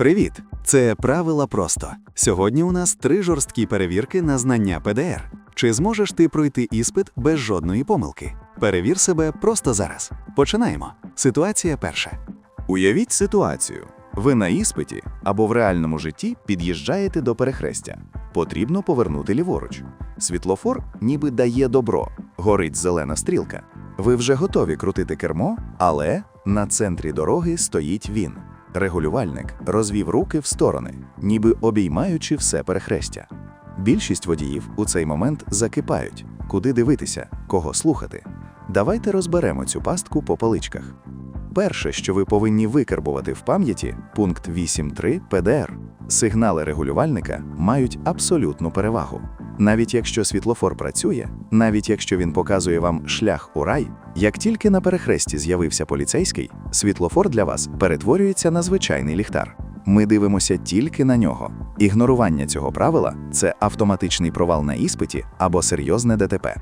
Привіт! Це правила просто. Сьогодні у нас три жорсткі перевірки на знання ПДР. Чи зможеш ти пройти іспит без жодної помилки? Перевір себе просто зараз. Починаємо. Ситуація перша. Уявіть ситуацію. Ви на іспиті або в реальному житті під'їжджаєте до перехрестя. Потрібно повернути ліворуч. Світлофор ніби дає добро, горить зелена стрілка. Ви вже готові крутити кермо, але на центрі дороги стоїть він. Регулювальник розвів руки в сторони, ніби обіймаючи все перехрестя. Більшість водіїв у цей момент закипають, куди дивитися, кого слухати. Давайте розберемо цю пастку по поличках. Перше, що ви повинні викарбувати в пам'яті, пункт 8.3 ПДР. Сигнали регулювальника мають абсолютну перевагу. Навіть якщо світлофор працює, навіть якщо він показує вам шлях у рай, як тільки на перехресті з'явився поліцейський, світлофор для вас перетворюється на звичайний ліхтар. Ми дивимося тільки на нього. Ігнорування цього правила це автоматичний провал на іспиті або серйозне ДТП.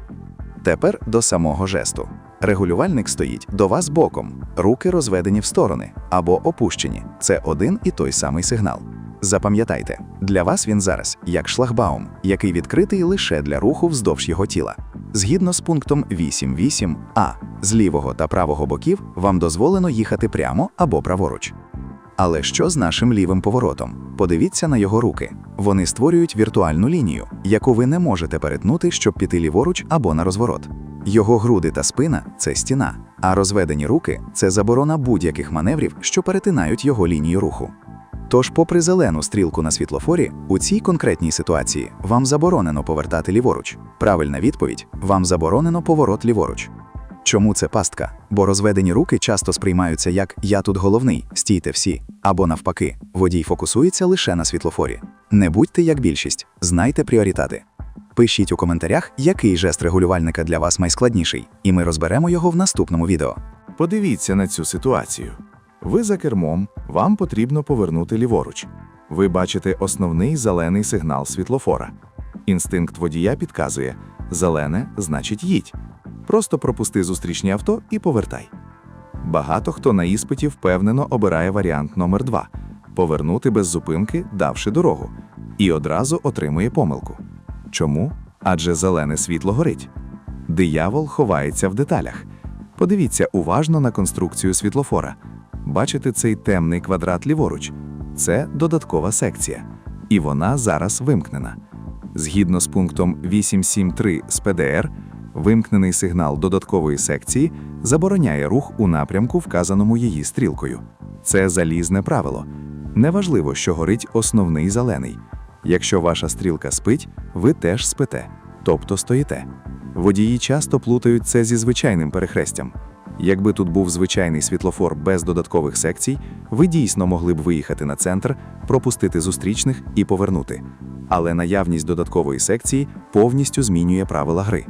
Тепер до самого жесту. Регулювальник стоїть до вас боком, руки розведені в сторони або опущені. Це один і той самий сигнал. Запам'ятайте, для вас він зараз як шлагбаум, який відкритий лише для руху вздовж його тіла. Згідно з пунктом 8.8а, з лівого та правого боків вам дозволено їхати прямо або праворуч. Але що з нашим лівим поворотом? Подивіться на його руки. Вони створюють віртуальну лінію, яку ви не можете перетнути, щоб піти ліворуч або на розворот. Його груди та спина це стіна, а розведені руки це заборона будь-яких маневрів, що перетинають його лінію руху. Тож, попри зелену стрілку на світлофорі, у цій конкретній ситуації вам заборонено повертати ліворуч. Правильна відповідь вам заборонено поворот ліворуч. Чому це пастка? Бо розведені руки часто сприймаються як я тут головний, стійте всі, або навпаки, водій фокусується лише на світлофорі. Не будьте як більшість, знайте пріоритети. Пишіть у коментарях, який жест регулювальника для вас найскладніший, і ми розберемо його в наступному відео. Подивіться на цю ситуацію. Ви за кермом, вам потрібно повернути ліворуч. Ви бачите основний зелений сигнал світлофора. Інстинкт водія підказує: зелене значить їдь. Просто пропусти зустрічні авто і повертай. Багато хто на іспиті впевнено обирає варіант номер 2 повернути без зупинки, давши дорогу, і одразу отримує помилку. Чому? Адже зелене світло горить. Диявол ховається в деталях. Подивіться уважно на конструкцію світлофора. Бачите цей темний квадрат ліворуч? Це додаткова секція, і вона зараз вимкнена. Згідно з пунктом 8.7.3 з ПДР, вимкнений сигнал додаткової секції забороняє рух у напрямку, вказаному її стрілкою. Це залізне правило. Неважливо, що горить основний зелений. Якщо ваша стрілка спить, ви теж спите, тобто стоїте. Водії часто плутають це зі звичайним перехрестям. Якби тут був звичайний світлофор без додаткових секцій, ви дійсно могли б виїхати на центр, пропустити зустрічних і повернути. Але наявність додаткової секції повністю змінює правила гри.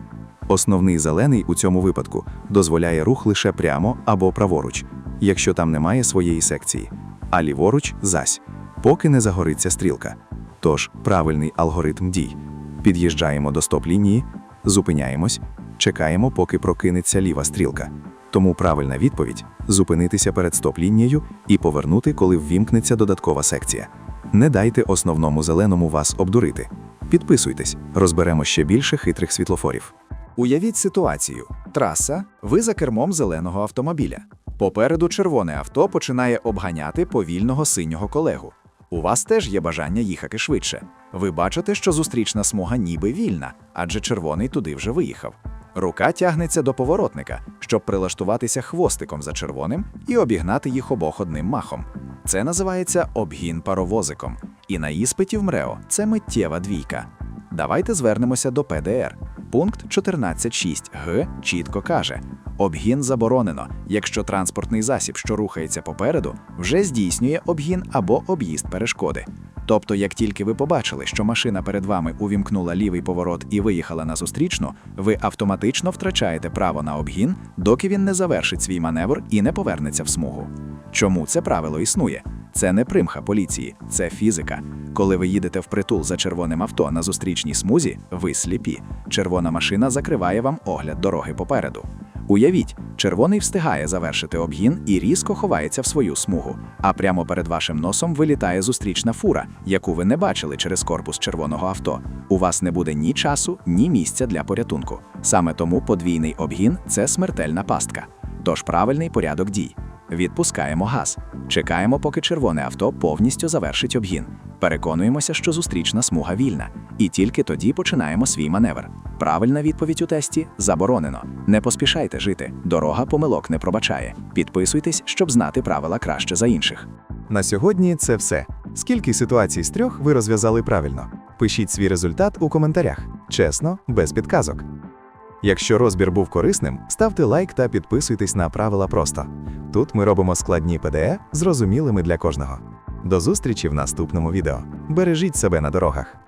Основний зелений у цьому випадку дозволяє рух лише прямо або праворуч, якщо там немає своєї секції, а ліворуч зась, поки не загориться стрілка. Тож правильний алгоритм дій. Під'їжджаємо до стоп-лінії, зупиняємось, чекаємо, поки прокинеться ліва стрілка. Тому правильна відповідь зупинитися перед стоп-лінією і повернути, коли ввімкнеться додаткова секція. Не дайте основному зеленому вас обдурити. Підписуйтесь, розберемо ще більше хитрих світлофорів. Уявіть ситуацію: траса, ви за кермом зеленого автомобіля. Попереду червоне авто починає обганяти повільного синього колегу. У вас теж є бажання їхати швидше. Ви бачите, що зустрічна смуга ніби вільна, адже червоний туди вже виїхав. Рука тягнеться до поворотника, щоб прилаштуватися хвостиком за червоним і обігнати їх обох одним махом. Це називається обгін паровозиком. І на іспиті в МРЕО це миттєва двійка. Давайте звернемося до ПДР. Пункт 14.6 Г чітко каже: обгін заборонено, якщо транспортний засіб, що рухається попереду, вже здійснює обгін або об'їзд перешкоди. Тобто, як тільки ви побачили, що машина перед вами увімкнула лівий поворот і виїхала на зустрічну, ви автоматично втрачаєте право на обгін, доки він не завершить свій маневр і не повернеться в смугу. Чому це правило існує? Це не примха поліції, це фізика. Коли ви їдете впритул за червоним авто на зустрічній смузі, ви сліпі. Червона машина закриває вам огляд дороги попереду. Уявіть, червоний встигає завершити обгін і різко ховається в свою смугу. А прямо перед вашим носом вилітає зустрічна фура, яку ви не бачили через корпус червоного авто. У вас не буде ні часу, ні місця для порятунку. Саме тому подвійний обгін це смертельна пастка. Тож правильний порядок дій. Відпускаємо газ, чекаємо, поки червоне авто повністю завершить обгін. Переконуємося, що зустрічна смуга вільна, і тільки тоді починаємо свій маневр. Правильна відповідь у тесті заборонено. Не поспішайте жити. Дорога помилок не пробачає. Підписуйтесь, щоб знати правила краще за інших. На сьогодні це все. Скільки ситуацій з трьох ви розв'язали правильно? Пишіть свій результат у коментарях. Чесно, без підказок. Якщо розбір був корисним, ставте лайк та підписуйтесь на правила просто. Тут ми робимо складні ПДЕ зрозумілими для кожного. До зустрічі в наступному відео. Бережіть себе на дорогах.